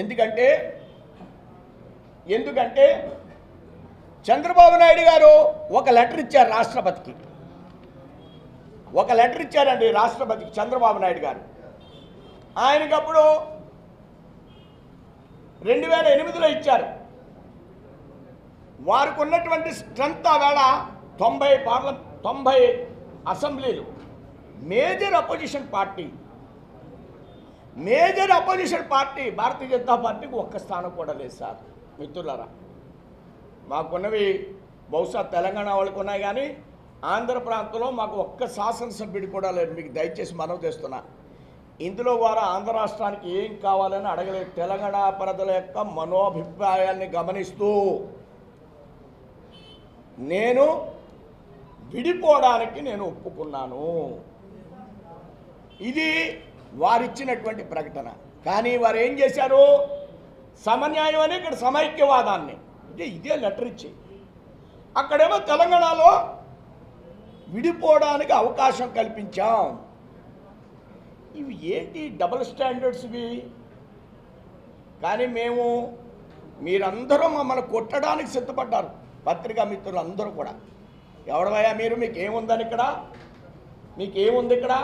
ఎందుకంటే ఎందుకంటే చంద్రబాబు నాయుడు గారు ఒక లెటర్ ఇచ్చారు రాష్ట్రపతికి. ఒక లెటర్ ఇచ్చారండి రాష్ట్రపతికి చంద్రబాబు నాయుడు గారు. ఆయనకప్పుడు రెండు వేల ఎనిమిదిలో ఇచ్చారు. వారికి ఉన్నటువంటి స్ట్రెంత్ ఆవేళ తొంభై పార్ల తొంభై అసెంబ్లీలు. Major opposition party. Major opposition party Bharatiya Janata పార్టీకి ఒక్క స్థానం కూడా లేదు సార్. మిత్రులరా మాకున్నవి బహుశా తెలంగాణ వాళ్ళకు ఉన్నాయి కానీ ఆంధ్ర ప్రాంతంలో మాకు ఒక్క శాసనసభ్యుడు కూడా లేదు మీకు దయచేసి మనవి చేస్తున్నా. ఇందులో వారు ఆంధ్ర రాష్ట్రానికి ఏం కావాలని అడగలేదు. తెలంగాణ ప్రజల యొక్క మనోభిప్రాయాల్ని గమనిస్తూ నేను విడిపోవడానికి నేను ఒప్పుకున్నాను. ఇది వారిచ్చినటువంటి ప్రకటన. కానీ వారు ఏం చేశారు? సమన్యాయం అని ఇక్కడ సమైక్యవాదాన్ని. ఇదే ఇదే లెటర్ ఇచ్చి. అక్కడేమో తెలంగాణలో విడిపోవడానికి అవకాశం కల్పించాం. ఇవి ఏంటి డబుల్ స్టాండర్డ్స్ ఇవి? కానీ మేము మీరందరూ మమ్మల్ని కొట్టడానికి సిద్ధపడ్డారు. పత్రికా మిత్రులు అందరూ కూడా. ఎవడవయ్యా మీరు? మీకేముందని ఇక్కడ? మీకు ఏముంది ఇక్కడ?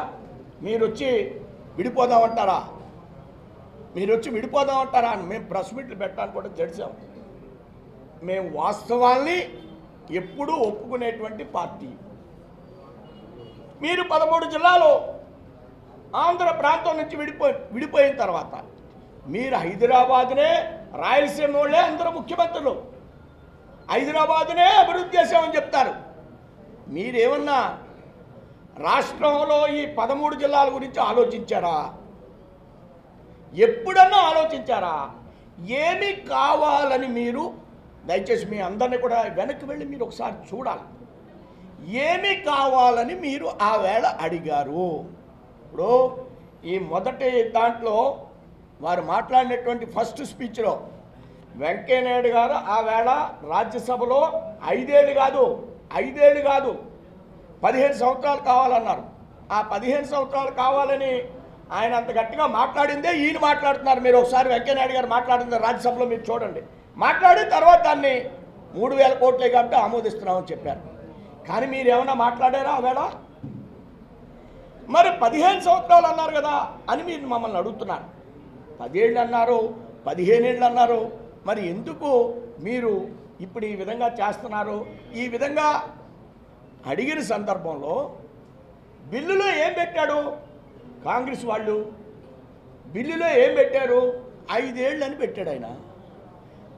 మీరు వచ్చి విడిపోదామంటారా? మీరు వచ్చి విడిపోదామంటారా అని మేము ప్రెస్ మీట్లు పెట్టాలని కూడా జడిసాం. మేము వాస్తవాల్ని ఎప్పుడూ ఒప్పుకునేటువంటి పార్టీ. మీరు పదమూడు జిల్లాలు ఆంధ్ర ప్రాంతం నుంచి విడిపో విడిపోయిన తర్వాత మీరు హైదరాబాద్నే రాయలసీమ వాళ్ళే అందరూ ముఖ్యమంత్రులు. హైదరాబాద్నే అభివృద్ధి చేసామని చెప్తారు. మీరేమన్నా రాష్ట్రంలో ఈ పదమూడు జిల్లాల గురించి ఆలోచించారా? ఎప్పుడన్నా ఆలోచించారా? ఏమి కావాలని మీరు దయచేసి మీ అందరినీ కూడా వెనక్కి వెళ్ళి మీరు ఒకసారి చూడాలి. ఏమి కావాలని మీరు ఆ వేళ అడిగారు? ఇప్పుడు ఈ మొదటి దాంట్లో వారు మాట్లాడినటువంటి ఫస్ట్ స్పీచ్లో వెంకయ్యనాయుడు గారు ఆ వేళ రాజ్యసభలో ఐదేళ్ళు కాదు ఐదేళ్ళు కాదు పదిహేను సంవత్సరాలు కావాలన్నారు. ఆ పదిహేను సంవత్సరాలు కావాలని ఆయన అంత గట్టిగా మాట్లాడిందే ఈయన మాట్లాడుతున్నారు. మీరు ఒకసారి వెంకయ్యనాయుడు గారు మాట్లాడింది రాజ్యసభలో మీరు చూడండి. మాట్లాడిన తర్వాత దాన్ని మూడు వేల కోట్లే కాబట్టి ఆమోదిస్తున్నామని చెప్పారు. కానీ మీరు ఏమైనా మాట్లాడారా ఆవేళ మరి పదిహేను సంవత్సరాలు అన్నారు కదా అని మీరు మమ్మల్ని అడుగుతున్నారు. పదేళ్ళు అన్నారు పదిహేనేళ్ళు అన్నారు. మరి ఎందుకు మీరు ఇప్పుడు ఈ విధంగా చేస్తున్నారు. ఈ విధంగా అడిగిన సందర్భంలో బిల్లులో ఏం పెట్టాడు? కాంగ్రెస్ వాళ్ళు బిల్లులో ఏం పెట్టారు? ఐదేళ్ళు అని పెట్టాడు ఆయన.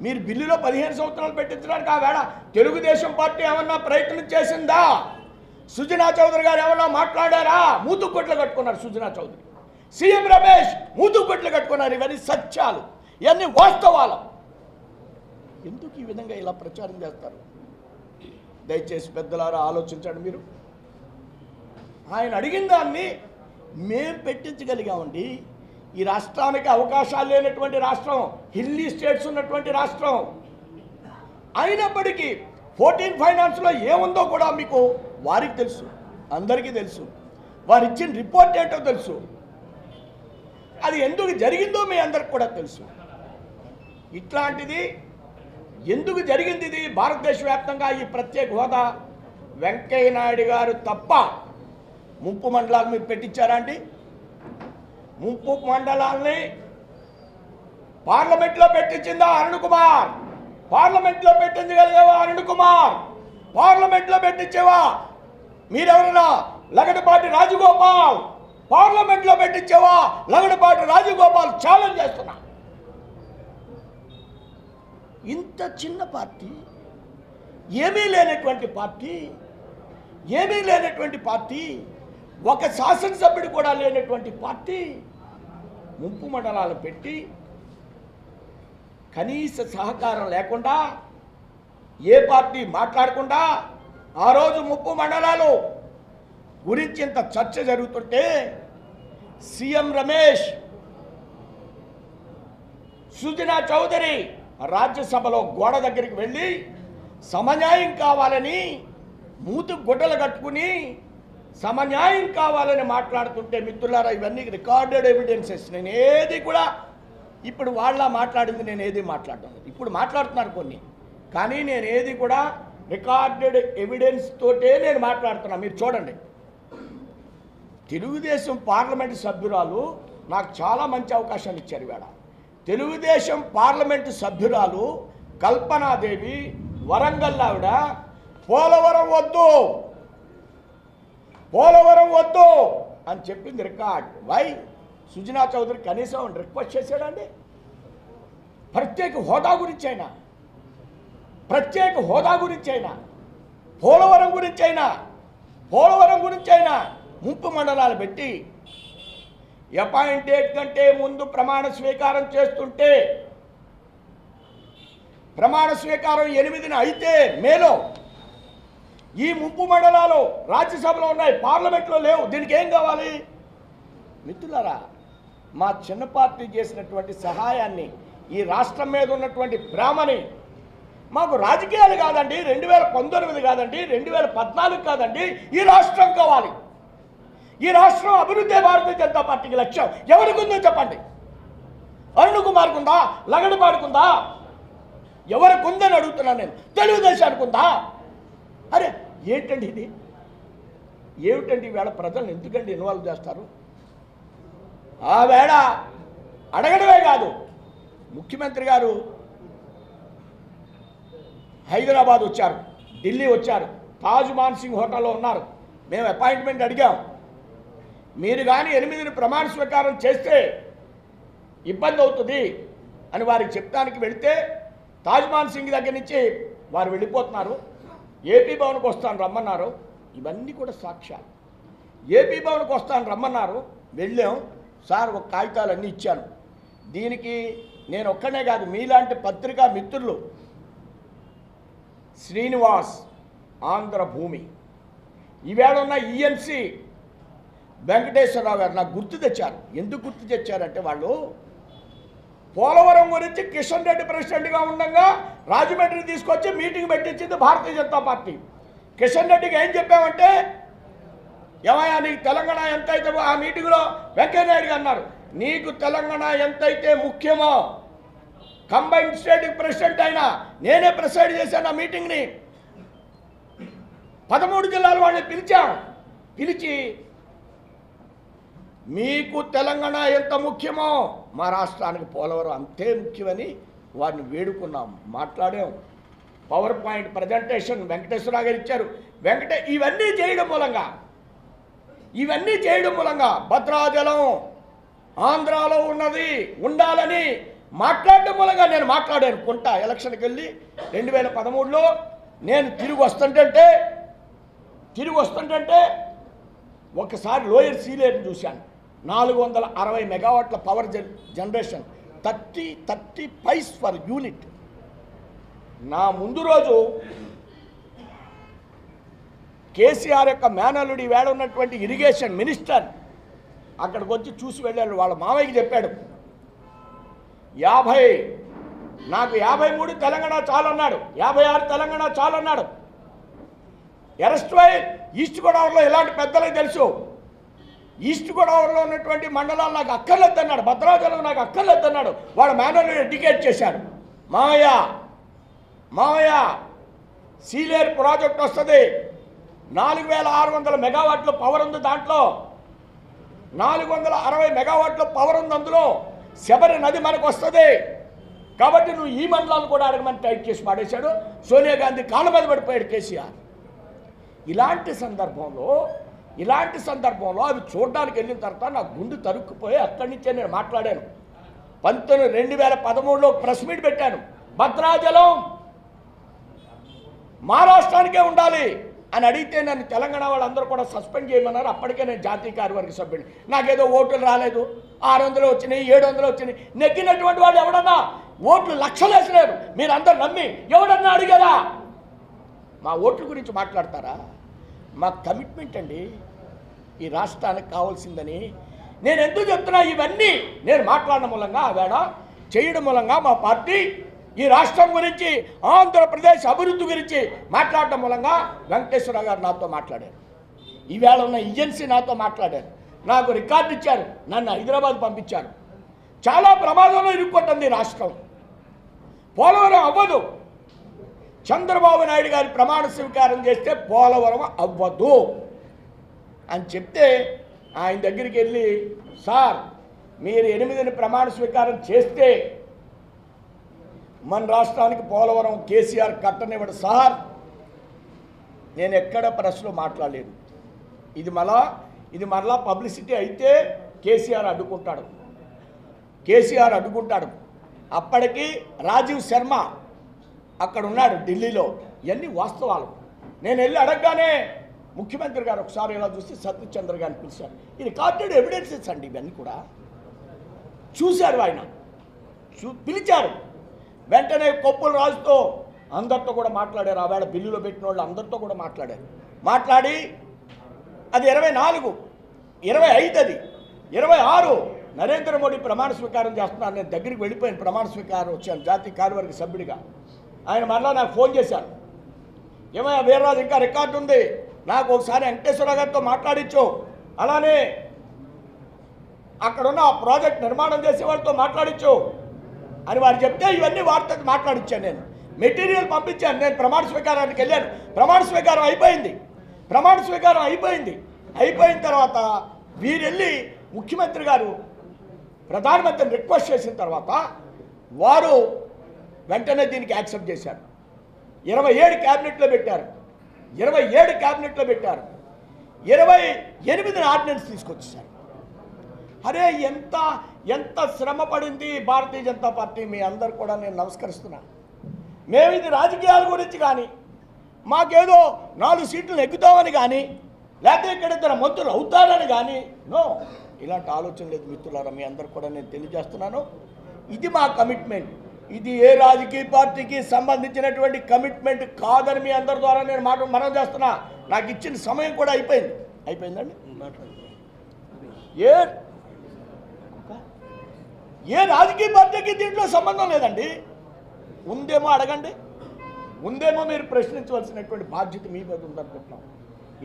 మీరు బిల్లులో పదిహేను సంవత్సరాలు పెట్టించడానికి ఆ వేళ తెలుగుదేశం పార్టీ ఏమన్నా ప్రయత్నం చేసిందా? సుజనా చౌదరి గారు ఏమన్నా మాట్లాడారా? మూతుకొట్లు కట్టుకున్నారు సుజనా చౌదరి. సీఎం రమేష్ మూతుకొట్లు కట్టుకున్నారు. ఇవన్నీ సత్యాలు. ఇవన్నీ వాస్తవాలు. ఎందుకు ఈ విధంగా ఇలా ప్రచారం చేస్తారు? దయచేసి పెద్దలారా ఆలోచించండి మీరు. ఆయన అడిగిన దాన్ని మేం పెట్టించగలిగామండి. ఈ రాష్ట్రానికి అవకాశాలు లేనటువంటి రాష్ట్రం హిల్లీ స్టేట్స్ ఉన్నటువంటి రాష్ట్రం. అయినప్పటికీ ఫోర్టీన్ ఫైనాన్స్లో ఏముందో కూడా మీకు వారికి తెలుసు అందరికీ తెలుసు. వారు ఇచ్చిన రిపోర్ట్ ఏంటో తెలుసు. అది ఎందుకు జరిగిందో మీ అందరికి కూడా తెలుసు. ఇట్లాంటిది ఎందుకు జరిగింది ఇది? భారతదేశ వ్యాప్తంగా ఈ ప్రత్యేక హోదా వెంకయ్య నాయుడు గారు తప్ప ముంపు మండలాలు మీరు పెట్టించారా అండి? ముంపు మండలాల్ని పార్లమెంట్లో పెట్టించిందా అరుణ్ కుమార్? పార్లమెంట్లో పెట్టించగలిగేవా అరుణ్ కుమార్? పార్లమెంట్లో పెట్టించేవా? మీరెవరన్నా లగడపాటి రాజగోపాల్? పార్లమెంట్లో పెట్టించేవా? లగడపాటి రాజగోపాల్ ఛాలెంజ్ చేస్తున్నా. ఇంత చిన్న పార్టీ ఏమీ లేనటువంటి పార్టీ ఏమీ లేనటువంటి పార్టీ ఒక శాసనసభ్యుడు కూడా లేనటువంటి పార్టీ ముంపు మండలాలు పెట్టి కనీస సహకారం లేకుండా ఏ పార్టీ మాట్లాడకుండా ఆ రోజు ముప్పు మండలాలు గురించి ఇంత చర్చ జరుగుతుంటే సీఎం రమేష్ సుజనా చౌదరి రాజ్యసభలో గోడ దగ్గరికి వెళ్ళి సమన్యాయం కావాలని మూతు గుడ్డలు కట్టుకుని సమన్యాయం కావాలని మాట్లాడుతుంటే మిత్రులారా ఇవన్నీ రికార్డెడ్ ఎవిడెన్సెస్. నేను ఏది కూడా ఇప్పుడు వాళ్ళ మాట్లాడింది నేను ఏది మాట్లాడడం ఇప్పుడు మాట్లాడుతున్నారు కొన్ని. కానీ నేను ఏది కూడా రికార్డెడ్ ఎవిడెన్స్ తోటే నేను మాట్లాడుతున్నా. మీరు చూడండి. తెలుగుదేశం పార్లమెంటు సభ్యురాలు నాకు చాలా మంచి అవకాశాలు ఇచ్చారు ఇవాళ తెలుగుదేశం పార్లమెంటు సభ్యురాలు కల్పనాదేవి వరంగల్ ఆవిడ. పోలవరం వద్దు. పోలవరం వద్దు అని చెప్పింది రికార్డ్. వై? సుజనా చౌదరి కనీసం రిక్వెస్ట్ చేశాడండి ప్రత్యేక హోదా గురించి అయినా. ప్రత్యేక హోదా గురించి అయినా. పోలవరం గురించి అయినా. పోలవరం గురించి అయినా. ముంపు మండలాలు పెట్టి అపాయింట్ డేట్ కంటే ముందు ప్రమాణ స్వీకారం చేస్తుంటే ప్రమాణ స్వీకారం ఎనిమిదిన అయితే మేలో ఈ ముప్పు మండలాలు రాజ్యసభలో ఉన్నాయి పార్లమెంట్లో లేవు. దీనికి ఏం కావాలి? మిత్రులారా మా చిన్న పార్టీ చేసినటువంటి సహాయాన్ని ఈ రాష్ట్రం మీద ఉన్నటువంటి ప్రేమని మాకు రాజకీయాలు కాదండి రెండు వేల పంతొమ్మిది కాదండి రెండు వేల పద్నాలుగు కాదండి ఈ రాష్ట్రం కావాలి. ఈ రాష్ట్రం అభివృద్ధి భారతీయ జనతా పార్టీకి లక్ష్యం. ఎవరికి ఉందో చెప్పండి. అరుణ్ కుమార్కు ఉందా? లగడపాడుకుందా ఎవరికి ఉందని అడుగుతున్నాను నేను. తెలుగుదేశానికి ఉందా? అరే ఏంటండి ఇది? ఏమిటండి ఈవేళ ప్రజలను ఎందుకండి ఇన్వాల్వ్ చేస్తారు? ఆ వేళ అడగడమే కాదు. ముఖ్యమంత్రి గారు హైదరాబాద్ వచ్చారు ఢిల్లీ వచ్చారు తాజ్ మాన్సింగ్ హోటల్లో ఉన్నారు. మేము అపాయింట్మెంట్ అడిగాం. మీరు కానీ ఎనిమిదిని ప్రమాణ స్వీకారం చేస్తే ఇబ్బంది అవుతుంది అని వారికి చెప్తానికి వెళితే తాజ్మహల్ సింగ్ దగ్గర నుంచి వారు వెళ్ళిపోతున్నారు. ఏపీ భవన్కి వస్తాను రమ్మన్నారు. ఇవన్నీ కూడా సాక్ష్యాలు. ఏపీ భవన్కి వస్తాను రమ్మన్నారు. వెళ్ళాం. సార్ ఒక కాగితాలు అన్నీ ఇచ్చాను. దీనికి నేను ఒక్కనే కాదు మీలాంటి పత్రికా మిత్రులు. శ్రీనివాస్ ఆంధ్రభూమి. ఈవేళ ఉన్న ఈఎన్సి వెంకటేశ్వరరావు గారు నాకు గుర్తు తెచ్చారు. ఎందుకు గుర్తు తెచ్చారంటే వాళ్ళు పోలవరం గురించి కిషన్ రెడ్డి ప్రెసిడెంట్గా ఉండగా రాజమండ్రి తీసుకొచ్చి మీటింగ్ పెట్టించింది భారతీయ జనతా పార్టీ. కిషన్ రెడ్డికి ఏం చెప్పామంటే ఏమయ్యా నీకు తెలంగాణ ఎంతైతే ఆ మీటింగ్లో వెంకయ్యనాయుడు అన్నారు నీకు తెలంగాణ ఎంతైతే ముఖ్యమో కంబైన్డ్ స్టేట్ ప్రెసిడెంట్ అయినా నేనే ప్రెసైడ్ చేశాను ఆ మీటింగ్ని. పదమూడు జిల్లాల వాళ్ళని పిలిచాం. పిలిచి మీకు తెలంగాణ ఎంత ముఖ్యమో మా రాష్ట్రానికి పోలవరం అంతే ముఖ్యమని వారిని వేడుకున్నాం మాట్లాడాం. పవర్ పాయింట్ ప్రజెంటేషన్ వెంకటేశ్వరరావు గారు ఇచ్చారు. వెంకటే ఇవన్నీ చేయడం మూలంగా ఇవన్నీ చేయడం మూలంగా భద్రాచలం ఆంధ్రాలో ఉన్నది ఉండాలని మాట్లాడడం మూలంగా నేను మాట్లాడాను. కొంట ఎలక్షన్కి వెళ్ళి రెండు వేల పదమూడులో నేను తిరిగి వస్తుంటే తిరిగి వస్తుంటే ఒకసారి లోయర్ సీలేరుని చూశాను. నాలుగు వందల అరవై మెగావాట్ల power Jan generation thirty thirty paise per unit నా ముందు రోజు కేసీఆర్ యొక్క మేనలుడి వేడ ఉన్నటువంటి ఇరిగేషన్ మినిస్టర్ అక్కడికి వచ్చి చూసి వెళ్ళాడు. వాళ్ళ మామయ్యకి చెప్పాడు యాభై నాకు యాభై మూడు తెలంగాణ చాలన్నాడు యాభై ఆరు తెలంగాణ చాలన్నాడు. ఎరస్ట్వై ఈస్ట్ గోదావరిలో ఇలాంటి పెద్దలకు తెలుసు? ఈస్ట్ గోదావరిలో ఉన్నటువంటి మండలాలు నాకు అక్కర్లేదన్నాడు భద్రాచలం నాకు అక్కర్లేదన్నాడు. వాడు మేనల్ని ఎడ్యుకేట్ చేశాడు మామయ్య మామయ్య సీలేర్ ప్రాజెక్ట్ వస్తుంది. నాలుగు వేల ఆరు వందల మెగావాట్లు పవర్ ఉంది దాంట్లో. నాలుగు వందల అరవై మెగావాట్లు పవర్ ఉంది అందులో. శబరి నది మనకు వస్తుంది. కాబట్టి నువ్వు ఈ మండలాలు కూడా అడగమని టైట్ చేసి పాడేశాడు. సోనియా గాంధీ కాళ్ళ మీద పడిపోయాడు కేసీఆర్. ఇలాంటి సందర్భంలో ఇలాంటి సందర్భంలో అవి చూడడానికి వెళ్ళిన తర్వాత నా గుండు తరుక్కుపోయి అక్కడి నుంచే నేను మాట్లాడాను. పంతొమ్మిది రెండు వేల పదమూడులో ప్రెస్ మీట్ పెట్టాను. భద్రాచలం మహారాష్ట్రానికే ఉండాలి అని అడిగితే నన్ను తెలంగాణ వాళ్ళందరూ కూడా సస్పెండ్ చేయమన్నారు. అప్పటికే నేను జాతీయ కార్యవర్గ సభ్యుడు నాకేదో ఓట్లు రాలేదు. ఆరు వందలు వచ్చినాయి ఏడు వందలు వచ్చినాయి. నెగ్గినటువంటి వాళ్ళు ఎవడన్నా? ఓట్లు లక్షలు వేసినారు. మీరందరూ నమ్మి ఎవడన్నా అడిగారా? మా ఓట్ల గురించి మాట్లాడతారా? మా కమిట్మెంట్ అండి ఈ రాష్ట్రానికి కావాల్సిందని. నేను ఎందుకు చెప్తున్నా ఇవన్నీ నేను మాట్లాడడం మూలంగా వేళ చేయడం మూలంగా మా పార్టీ ఈ రాష్ట్రం గురించి ఆంధ్రప్రదేశ్ అభివృద్ధి గురించి మాట్లాడటం మూలంగా వెంకటేశ్వర గారు నాతో మాట్లాడారు. ఈవేళ ఉన్న ఏజెన్సీ నాతో మాట్లాడారు. నాకు రికార్డు ఇచ్చారు నన్ను హైదరాబాద్ పంపించారు. చాలా ప్రమాదంలో ఇరుక్కుంటుంది రాష్ట్రం. పోలవరం అవ్వదు. చంద్రబాబు నాయుడు గారి ప్రమాణ స్వీకారం చేస్తే పోలవరం అవ్వదు. అని చెప్తే ఆయన దగ్గరికి వెళ్ళి సార్ మీరు ఎనిమిదిని ప్రమాణ స్వీకారం చేస్తే మన రాష్ట్రానికి పోలవరం కేసీఆర్ కట్టనివ్వడు. సార్ నేను ఎక్కడ ప్రెస్లో మాట్లాడలేదు. ఇది మళ్ళా ఇది మరలా పబ్లిసిటీ అయితే కేసీఆర్ అడ్డుకుంటాడు. కేసీఆర్ అడ్డుకుంటాడు. అప్పటికి రాజీవ్ శర్మ అక్కడ ఉన్నాడు ఢిల్లీలో. ఇవన్నీ వాస్తవాలు. నేను వెళ్ళి అడగగానే ముఖ్యమంత్రి గారు ఒకసారి ఇలా చూస్తే సత్యచంద్ర గారిని పిలిచారు. ఇది కార్టెడ్ ఎవిడెన్సెస్ అండి ఇవన్నీ కూడా. చూశారు ఆయన. చూ పిలిచారు. వెంటనే కొప్పుల రాజుతో అందరితో కూడా మాట్లాడారు. ఆవేళ బిల్లులో పెట్టిన వాళ్ళు అందరితో కూడా మాట్లాడారు. మాట్లాడి అది ఇరవై నాలుగు ఇరవై ఐదు అది. ఇరవై ఆరు నరేంద్ర మోడీ ప్రమాణ స్వీకారం చేస్తున్నారు. నేను దగ్గరికి వెళ్ళిపోయాను. ప్రమాణ స్వీకారం వచ్చాను. జాతీయ కార్యవర్గ సభ్యుడిగా. ఆయన మరలా నాకు ఫోన్ చేశారు. ఏమయ్యా వీర్రాజు ఇంకా రికార్డు ఉంది. నాకు ఒకసారి వెంకటేశ్వర గారితో మాట్లాడించు అలానే అక్కడున్న ఆ ప్రాజెక్ట్ నిర్మాణం చేసే వాళ్ళతో మాట్లాడించు అని వారు చెప్తే ఇవన్నీ వార్తకు మాట్లాడించాను నేను. మెటీరియల్ పంపించాను. నేను ప్రమాణ స్వీకారానికి వెళ్ళాను. ప్రమాణ స్వీకారం అయిపోయింది. ప్రమాణ స్వీకారం అయిపోయింది. అయిపోయిన తర్వాత వీరెళ్ళి ముఖ్యమంత్రి గారు ప్రధానమంత్రిని రిక్వెస్ట్ చేసిన తర్వాత వారు వెంటనే దీనికి యాక్సెప్ట్ చేశారు. ఇరవై ఏడు క్యాబినెట్లో పెట్టారు. ఇరవై ఏడు క్యాబినెట్లో పెట్టారు. ఇరవై ఎనిమిది ఆర్డినెన్స్ తీసుకొచ్చేసారు అరే ఎంత ఎంత శ్రమ పడింది భారతీయ జనతా పార్టీ? మీ అందరు కూడా నేను నమస్కరిస్తున్నా. మేము ఇది రాజకీయాల గురించి కానీ మాకేదో నాలుగు సీట్లు ఎక్కుతామని కానీ లేకపోతే ఇక్కడ ఇద్దరు మంత్రులు అవుతారని కానీ నో ఇలాంటి ఆలోచన లేదు మిత్రులారా. మీ అందరు కూడా నేను తెలియజేస్తున్నాను. ఇది మా కమిట్మెంట్. ఇది ఏ రాజకీయ పార్టీకి సంబంధించినటువంటి కమిట్మెంట్ కాదని మీ అందరి ద్వారా నేను మాట మనం చేస్తున్నా. నాకు ఇచ్చిన సమయం కూడా అయిపోయింది. అయిపోయిందండి? ఏ ఏ రాజకీయ పార్టీకి దీంట్లో సంబంధం లేదండి. ఉందేమో అడగండి. ఉందేమో మీరు ప్రశ్నించవలసినటువంటి బాధ్యత మీ మీద ఉందనుకుంటున్నాం.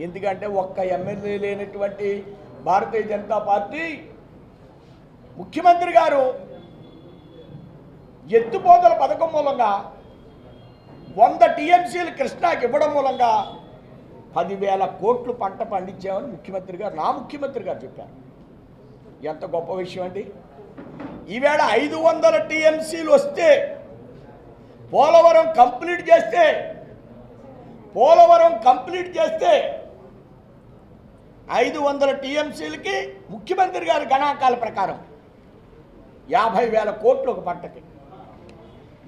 ఎందుకంటే ఒక్క ఎమ్మెల్యే లేనటువంటి భారతీయ జనతా పార్టీ ముఖ్యమంత్రి గారు ఎత్తుపోతల పథకం మూలంగా వంద టీఎంసీలు కృష్ణాకి ఇవ్వడం మూలంగా పదివేల కోట్లు పంట పండించామని ముఖ్యమంత్రి గారు నా ముఖ్యమంత్రి గారు చెప్పారు. ఎంత గొప్ప విషయం అండి. ఈవేళ ఐదు వందల టీఎంసీలు వస్తే పోలవరం కంప్లీట్ చేస్తే పోలవరం కంప్లీట్ చేస్తే ఐదు వందల టీఎంసీలకి ముఖ్యమంత్రి గారి గణాంకాల ప్రకారం యాభై వేల కోట్లు ఒక పంటకి.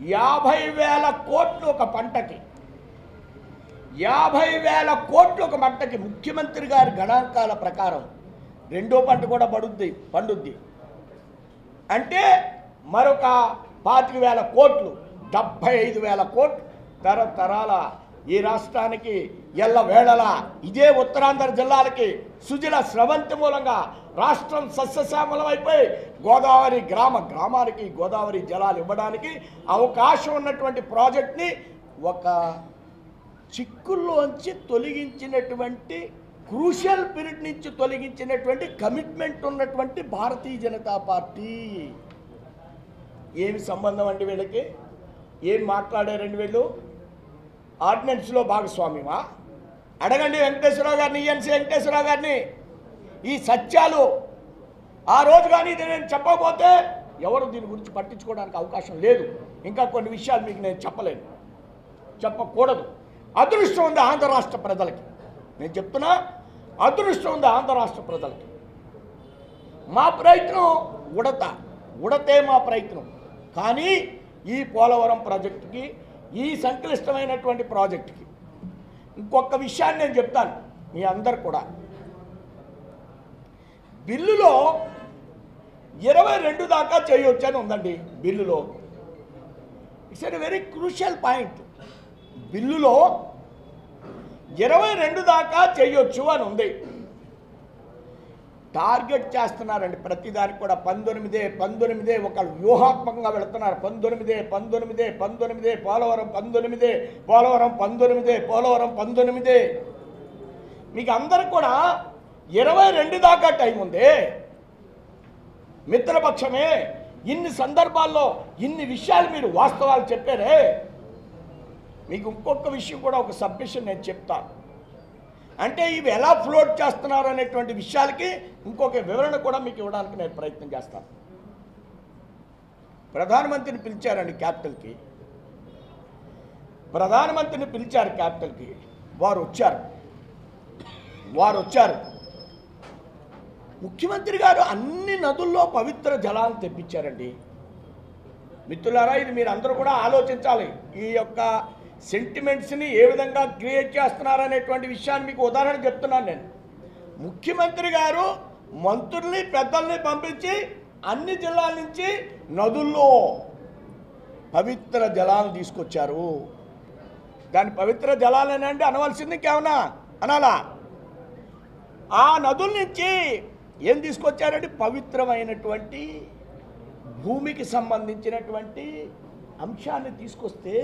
యాభై వేల కోట్లు ఒక పంటకి. యాభై వేల కోట్లు ఒక పంటకి. ముఖ్యమంత్రి గారి గణాంకాల ప్రకారం రెండో పంట కూడా పడుద్ది పండుద్ది. అంటే మరొక పాతిక వేల కోట్లు డెబ్భై ఐదు వేల కోట్లు తరతరాల ఈ రాష్ట్రానికి ఎల్ల వేళలా ఇదే ఉత్తరాంధ్ర జిల్లాలకి సుజల స్రవంతి మూలంగా రాష్ట్రం సస్యశ్యామలమైపోయి అయిపోయి గోదావరి గ్రామ గ్రామానికి గోదావరి జలాలు ఇవ్వడానికి అవకాశం ఉన్నటువంటి ప్రాజెక్ట్ని ఒక చిక్కుల్లోంచి తొలగించినటువంటి క్రూషియల్ పీరియడ్ నుంచి తొలగించినటువంటి కమిట్మెంట్ ఉన్నటువంటి భారతీయ జనతా పార్టీ. ఏమి సంబంధం అండి వీళ్ళకి? ఏం మాట్లాడారండి వీళ్ళు? ఆర్డినెన్స్లో భాగస్వామ్యమా అడగండి వెంకటేశ్వరరావు గారిని ఈఎన్సీ వెంకటేశ్వరరావు గారిని. ఈ సత్యాలు ఆ రోజు కానీ ఇది నేను చెప్పకపోతే ఎవరు దీని గురించి పట్టించుకోవడానికి అవకాశం లేదు. ఇంకా కొన్ని విషయాలు మీకు నేను చెప్పలేను. చెప్పకూడదు. అదృష్టం ఉంది ఆంధ్ర రాష్ట్ర ప్రజలకి. నేను చెప్తున్నా అదృష్టం ఉంది ఆంధ్ర రాష్ట్ర ప్రజలకి. మా ప్రయత్నం ఉడత. ఉడతే మా ప్రయత్నం. కానీ ఈ పోలవరం ప్రాజెక్టుకి ఈ సంక్లిష్టమైనటువంటి ప్రాజెక్టుకి. ఇంకొక విషయాన్ని నేను చెప్తాను మీ అందరు కూడా. బిల్లులో ఇరవై రెండు దాకా చేయొచ్చు అని ఉందండి బిల్లులో. It's a very crucial point బిల్లులో ఇరవై రెండు దాకా చేయొచ్చు అని ఉంది. టార్గెట్ చేస్తున్నారండి. ప్రతిదానికి కూడా పంతొమ్మిదే పంతొమ్మిదే ఒక వ్యూహాత్మకంగా వెళుతున్నారు. పంతొమ్మిదే పంతొమ్మిదే పంతొమ్మిదే పోలవరం పంతొమ్మిదే పోలవరం పంతొమ్మిదే పోలవరం పంతొమ్మిదే. మీకు అందరికి కూడా ఇరవై రెండు దాకా టైం ఉంది. మిత్రపక్షమే ఇన్ని సందర్భాల్లో ఇన్ని విషయాలు మీరు వాస్తవాలు చెప్పారే. మీకు ఇంకొక విషయం కూడా ఒక సబ్మిషన్ నేను చెప్తాను. అంటే ఇవి ఎలా ఫ్లోట్ చేస్తున్నారు అనేటువంటి విషయాలకి ఇంకొక వివరణ కూడా మీకు ఇవ్వడానికి నేను ప్రయత్నం చేస్తాను ప్రధానమంత్రిని పిలిచారండి క్యాపిటల్కి. ప్రధానమంత్రిని పిలిచారు క్యాపిటల్కి. వారు వచ్చారు. వారు వచ్చారు. ముఖ్యమంత్రి గారు అన్ని నదుల్లో పవిత్ర జలాలను తెప్పించారండి. మిత్రులారా ఇది మీరు అందరూ కూడా ఆలోచించాలి. ఈ యొక్క సెంటిమెంట్స్ని ఏ విధంగా క్రియేట్ చేస్తున్నారనేటువంటి విషయాన్ని మీకు ఉదాహరణ చెప్తున్నాను నేను. ముఖ్యమంత్రి గారు మంత్రుల్ని పెద్దల్ని పంపించి అన్ని జిల్లాల నుంచి నదుల్లో పవిత్ర జలాలను తీసుకొచ్చారు. దాని పవిత్ర జలాలేనండి అనవలసింది ఇంకేమన్నా అనాలా? ఆ నదుల నుంచి ఏం తీసుకొచ్చారంటే పవిత్రమైనటువంటి భూమికి సంబంధించినటువంటి అంశాన్ని తీసుకొస్తే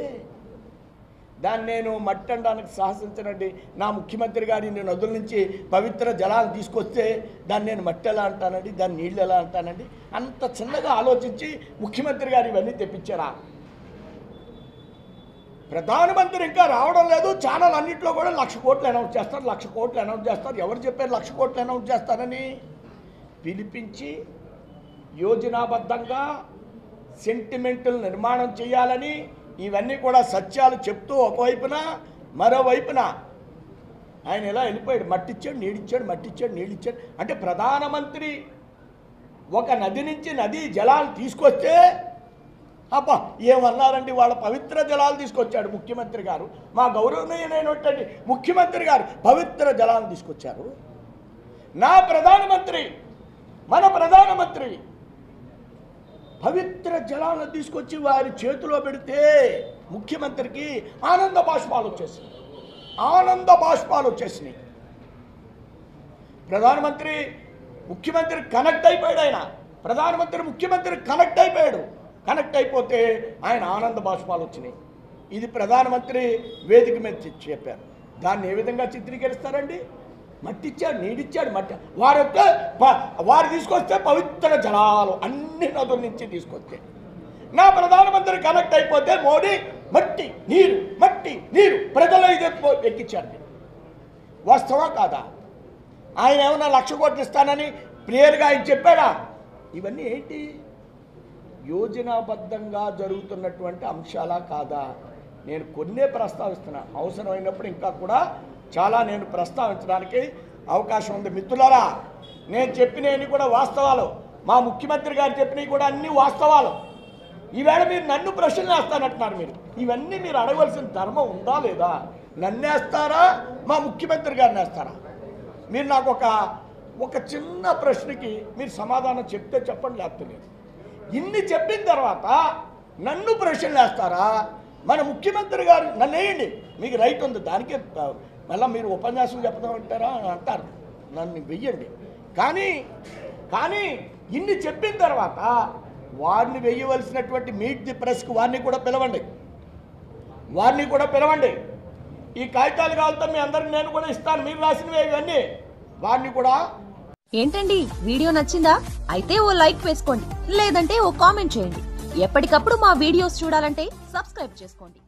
దాన్ని నేను మట్టి అనడానికి సాహసించనండి. నా ముఖ్యమంత్రి గారి నేను నదుల నుంచి పవిత్ర జలాలు తీసుకొస్తే దాన్ని నేను మట్టి ఎలా అంటానండి? దాన్ని నీళ్ళు ఎలా అంటానండి? అంత చిన్నగా ఆలోచించి ముఖ్యమంత్రి గారు ఇవన్నీ తెప్పించారా? ప్రధానమంత్రి ఇంకా రావడం లేదు. ఛానల్ అన్నింటిలో కూడా లక్ష కోట్లు అనౌన్స్ చేస్తారు. లక్ష కోట్లు అనౌన్స్ చేస్తారు. ఎవరు చెప్పారు లక్ష కోట్లు అనౌన్స్ చేస్తారని? పిలిపించి యోజనాబద్ధంగా సెంటిమెంటల్ నిర్మాణం చేయాలని ఇవన్నీ కూడా సత్యాలు చెప్తూ ఒకవైపున మరోవైపున. ఆయన ఎలా వెళ్ళిపోయాడు? మట్టిచ్చాడు నీడిచ్చాడు మట్టిచ్చాడు నీడిచ్చాడు. అంటే ప్రధానమంత్రి ఒక నది నుంచి నది జలాలు తీసుకొస్తే అబ్బా ఏమన్నారండి? వాళ్ళ పవిత్ర జలాలు తీసుకొచ్చాడు ముఖ్యమంత్రి గారు. మా గౌరవనీయులైనటువంటి ముఖ్యమంత్రి గారు పవిత్ర జలాలు తీసుకొచ్చారు. నా ప్రధానమంత్రి మన ప్రధానమంత్రి పవిత్ర జలాలను తీసుకొచ్చి వారి చేతిలో పెడితే ముఖ్యమంత్రికి ఆనంద బాష్పాలు వచ్చేసినాయి. ఆనంద బాష్పాలు వచ్చేసినాయి. ప్రధానమంత్రి ముఖ్యమంత్రి కనెక్ట్ అయిపోయాడు ఆయన. ప్రధానమంత్రి ముఖ్యమంత్రి కనెక్ట్ అయిపోయాడు. కనెక్ట్ అయిపోతే ఆయన ఆనంద బాష్పాలు వచ్చినాయి. ఇది ప్రధానమంత్రి వేదిక మీద చెప్పారు. దాన్ని ఏ విధంగా చిత్రీకరిస్తారండి? మట్టిచ్చాడు నీడిచ్చాడు మట్టి. వారైతే వారు తీసుకొస్తే పవిత్ర జలాలు అన్ని నదుల నుంచి తీసుకొస్తే. నా ప్రధానమంత్రి కనెక్ట్ అయిపోతే మోడీ మట్టి నీరు మట్టి నీరు. ప్రజలు ఇదే ఎక్కించారు వాస్తవం కాదా? ఆయన ఏమన్నా లక్ష కోట్లు ఇస్తానని ప్రియర్గా ఆయన చెప్పాడా? ఇవన్నీ ఏంటి? యోజనాబద్ధంగా జరుగుతున్నటువంటి అంశాలా కాదా? నేను కొన్నే ప్రస్తావిస్తున్నా. అవసరమైనప్పుడు ఇంకా కూడా చాలా నేను ప్రస్తావించడానికి అవకాశం ఉంది. మిత్రులారా నేను చెప్పినవి కూడా వాస్తవాలు. మా ముఖ్యమంత్రి గారు చెప్పినవి కూడా అన్ని వాస్తవాలు. ఈవేళ మీరు నన్ను ప్రశ్నలు వేస్తానంటున్నారు మీరు. ఇవన్నీ మీరు అడగవలసిన ధర్మం ఉందా లేదా? నన్నేస్తారా? మా ముఖ్యమంత్రి గారిని వేస్తారా? మీరు నాకు ఒక ఒక చిన్న ప్రశ్నకి మీరు సమాధానం చెప్తే చెప్పండి లేకపోతే ఇన్ని చెప్పిన తర్వాత నన్ను ప్రశ్నలు వేస్తారా మన ముఖ్యమంత్రి గారు నన్ను వేయండి మీకు రైట్ ఉంది. దానికే మళ్ళీ మీరు ఉపన్యాసం చెప్తాం అంటారా అని అంటారు. నన్ను వెయ్యండి. కానీ కానీ ఇన్ని చెప్పిన తర్వాత వారిని వేయవలసినటువంటి మీట్ ది ప్రెస్కి వారిని కూడా పిలవండి. వారిని కూడా పిలవండి. ఈ కాగితాలు కావాలతో మీ అందరికి నేను కూడా ఇస్తాను. మీరు రాసినవి ఇవన్నీ. వారిని కూడా ఏంటండి? వీడియో నచ్చిందా? అయితే ఓ లైక్ వేసుకోండి. లేదంటే ఓ కామెంట్ చేయండి. ఎప్పటికప్పుడు మా వీడియోస్ చూడాలంటే సబ్స్క్రైబ్ చేసుకోండి.